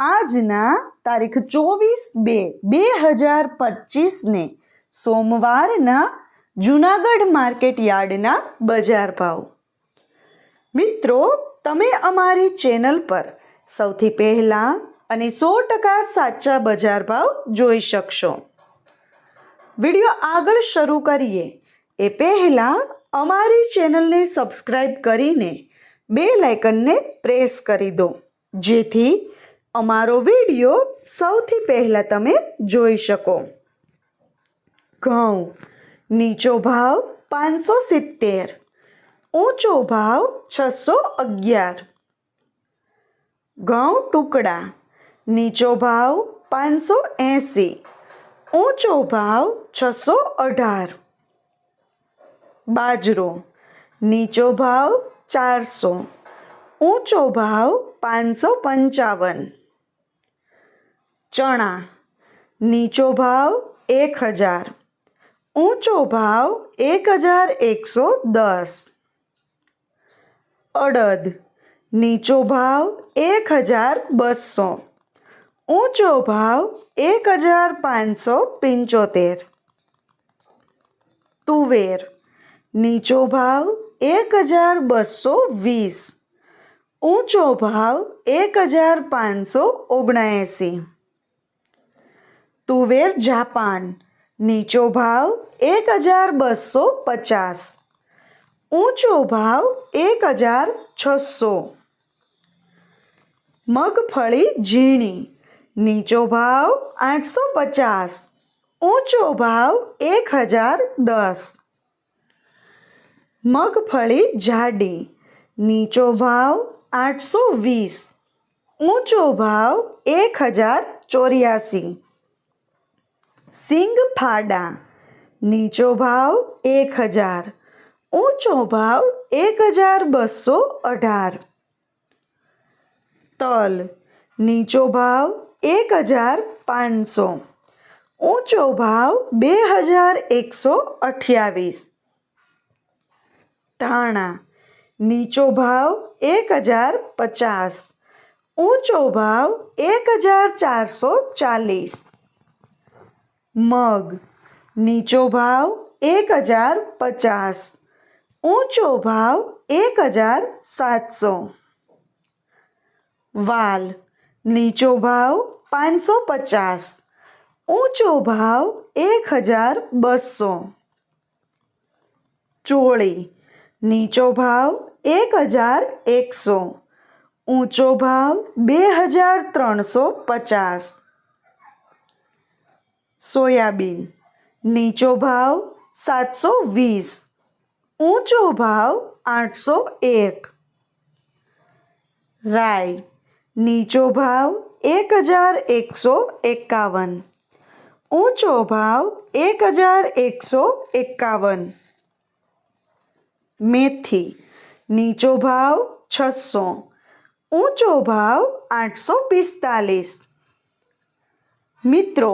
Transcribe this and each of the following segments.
આજના તારીખ ચોવીસ બે બે હજાર પચીસને સોમવારના જૂનાગઢ માર્કેટ યાર્ડના બજાર ભાવ. મિત્રો, તમે અમારી ચેનલ પર સૌથી પહેલાં અને સો ટકા સાચા બજાર ભાવ જોઈ શકશો. વીડિયો આગળ શરૂ કરીએ. એ પહેલાં અમારી ચેનલને સબસ્ક્રાઈબ કરીને બે લાઇકનને પ્રેસ કરી દો. જેથી અમારો વીડિયો સૌથી પહેલાં તમે જોઈ શકો. ઘઉં, નીચો ભાવ પાંચસો સિત્તેર, ઊંચો ભાવ છસો અગિયાર. ઘઉં ટુકડા, નીચો ભાવ પાંચસો એંસી, ઊંચો ભાવ છસો અઢાર. બાજરો, નીચો ભાવ ચારસો, ઊંચો ભાવ પાંચસો પંચાવન. ચણા, નીચો ભાવ એક હજાર, ઊંચો ભાવ એક હજાર એકસો દસ. અડદ, નીચો ભાવ એક હજાર બસો, ઊંચો ભાવ એક હજાર પાંચસો પંચોતેર. તુવેર, નીચો ભાવ એક હજાર બસો વીસ, ઊંચો ભાવ એક હજાર પાંચસો ઓગણએંસી. તુવેર જાપાન નીચો ભાવ એક હજાર બસો પચાસ ઊંચો ભાવ એક હજાર છસો મગફળી ઝીણી નીચો ભાવ આઠસો પચાસ ઊંચો ભાવ એક હજાર દસ મગફળી જાડી નીચો ભાવ આઠસો વીસ ઊંચો ભાવ એક હજાર ચોર્યાસી સિંગ ફાડા નીચો ભાવ એક હજાર ઊંચો ભાવ એક હજાર બસો અઢાર તલ નીચો ભાવ એક હજાર પાંચસો ઊંચો ભાવ બે હજાર એકસો અઠ્યાવીસ ધાણા નીચો ભાવ એક હજાર પચાસ ઊંચો ભાવ એક હજાર ચારસો ચાલીસ મગ નીચો ભાવ એક હજાર પચાસ ઊંચો ભાવ એક હજાર સાતસો વાલ નીચો ભાવ પાંચસો પચાસ ઊંચો ભાવ એક હજાર બસો ચોળી નીચો ભાવ એક હજાર એકસો ઊંચો ભાવ બે હજાર ત્રણસો પચાસ સોયાબીન નીચો ભાવ સાતસો વીસ ઊંચો ભાવ આઠસો એક રાઈ નીચો ભાવ એક હજાર એકસો એકાવન ઊંચો ભાવ એક હજાર એકસો એકાવન મેથી નીચો ભાવ છસો ઊંચો ભાવ આઠસો પિસ્તાલીસ મિત્રો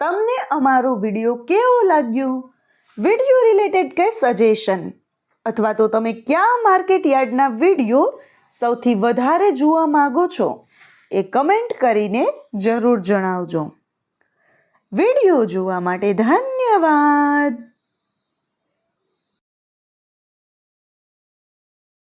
તમને અમારો વીડિયો કેવો લાગ્યો? વીડિયો રિલેટેડ કે સજેશન? અથવા તો તમે ક્યાં માર્કેટ યાર્ડના વીડિયો સૌથી વધારે જોવા માગો છો? એ કમેન્ટ કરીને જરૂર જણાવજો. વીડિયો જોવા માટે ધન્યવાદ!